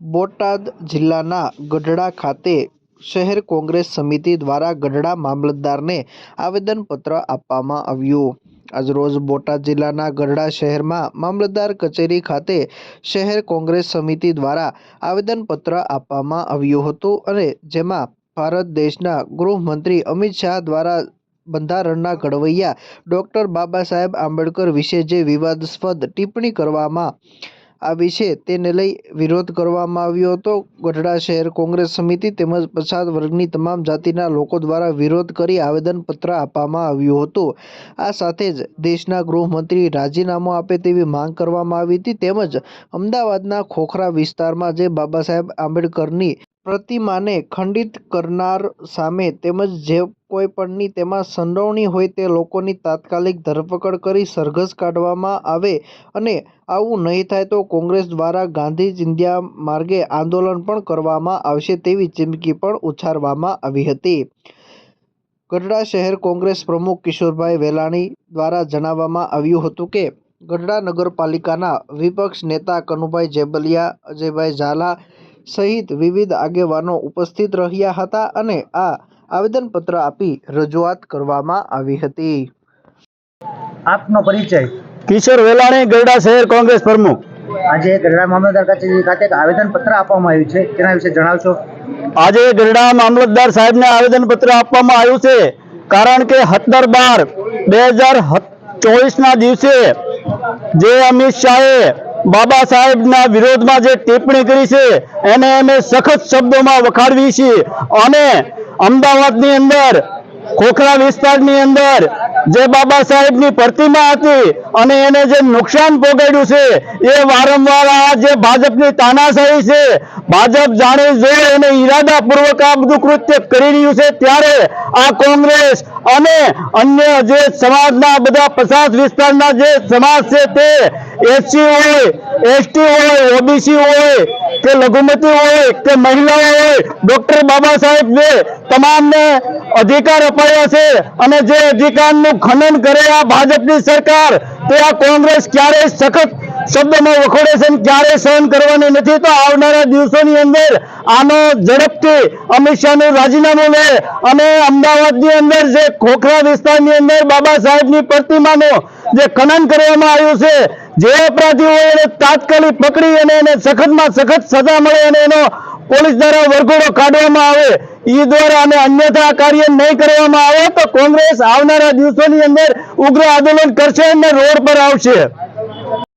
બોટાદ જિલ્લાના ગઢડા ખાતે શહેર કોંગ્રેસ સમિતિ દ્વારા ગઢડા મામલતદારને આવેદનપત્ર આપવામાં આવ્યું. આજરોજ બોટાદ જિલ્લાના ગઢડા શહેરમાં મામલતદાર કચેરી ખાતે શહેર કોંગ્રેસ સમિતિ દ્વારા આવેદનપત્ર આપવામાં આવ્યું હતું અને જેમાં ભારત દેશના ગૃહમંત્રી અમિત શાહ દ્વારા બંધારણના ઘડવૈયા ડૉક્ટર બાબા સાહેબ આંબેડકર વિશે જે વિવાદાસ્પદ ટિપ્પણી કરવામાં આવી છે તેને લઈ વિરોધ કરવામાં આવ્યો હતો. ગઢડા શહેર કોંગ્રેસ સમિતિ તેમજ પછાત વર્ગની તમામ જાતિના લોકો દ્વારા વિરોધ કરી આવેદનપત્ર આપવામાં આવ્યું હતું. આ સાથે જ દેશના ગૃહમંત્રી રાજીનામું આપે તેવી માંગ કરવામાં આવી હતી તેમજ અમદાવાદના ખોખરા વિસ્તારમાં જે બાબા સાહેબ આંબેડકરની પ્રતિમાને ખંડિત કરનાર સામે તેમજ જે કોઈ પણની તેમાં સંડોવણી હોય તે લોકોની તાત્કાલિક ધરપકડ કરી સરઘસ કાઢવામાં આવે અને આવું નહીં થાય તો કોંગ્રેસ દ્વારા ગાંધી ચિંધ્યા માર્ગે આંદોલન પણ કરવામાં આવશે તેવી ચીમકી પણ ઉચ્ચારવામાં આવી હતી. ગઢડા શહેર કોંગ્રેસ પ્રમુખ કિશોરભાઈ વેલાણી દ્વારા જણાવવામાં આવ્યું હતું કે, ગઢડા નગરપાલિકાના વિપક્ષ નેતા કનુભાઈ જેબલિયા, અજયભાઈ ઝાલા સહિત વિવિધ આગેવાનો ઉપસ્થિત રહ્યા હતા અને આ આવેદનપત્ર આપી રજૂઆત કરવામાં આવી હતી. આપનો પરિચય? કિશોર વેલાણી ગરડા શહેર કોંગ્રેસ પ્રમુખ. આજે ગરડા મામલતદાર કચેરી ખાતે એક આવેદનપત્ર આપવામાં આવ્યું છે. તેના વિશે જણાવશો? આજે ગરડા મામલતદાર સાહેબને આવેદનપત્ર આપવામાં આવ્યું છે કારણ કે સત્તર બાર બે હજાર ચોવીસના દિવસે જે અમિત શાહે બાબા સાહેબના વિરોધમાં જે ટિપ્પણી કરી છે એને અમે સખત શબ્દોમાં વખાડવી છીએ. અને અમદાવાદની અંદર, ખોખરા વિસ્તારની અંદર જે બાબા સાહેબની પ્રતિમા હતી અને એને જે નુકસાન પહોંચાડ્યું છે, એ વારંવાર આ જે ભાજપની તાનાશાહી છે, ભાજપ જાણે જોઈ અને ઈરાદાપૂર્વક આ બધું કૃત્ય કરી રહ્યું છે, ત્યારે આ કોંગ્રેસ અને અન્ય જે સમાજના બધા પચાસ વિસ્તારના જે સમાજ છે તે એસસી હોય, એસટી હોય, ઓબીસી હોય કે લઘુમતી હોય, કે મહિલાઓ હોય, ડોક્ટર બાબા સાહેબને તમામને અધિકાર અપાયા છે અને જે અધિકારનું ખનન કરે આ ભાજપની સરકાર, તે આ કોંગ્રેસ ક્યારેય સખત શબ્દમાં વખોડે છે ક્યારે સહન કરવાની નથી. તો આવનારા દિવસોની અંદર આનો ઝડપથી અમિત શાહનું રાજીનામું લે અને અમદાવાદની અંદર જે ખોખરા વિસ્તારની અંદર બાબા સાહેબની પ્રતિમાનું જે ખનન કરવામાં આવ્યું છે જે અપરાધી એને તાત્કાલિક પકડી અને એને સખતમાં સખત સજા મળે અને એનો પોલીસ દ્વારા વરઘોડો કાઢવામાં આવે, ઈ દ્વારા અને અન્યથા કાર્ય નહીં કરવામાં આવે, તો કોંગ્રેસ આવનારા દિવસોની અંદર ઉગ્ર આંદોલન કરશે અને રોડ પર આવશે.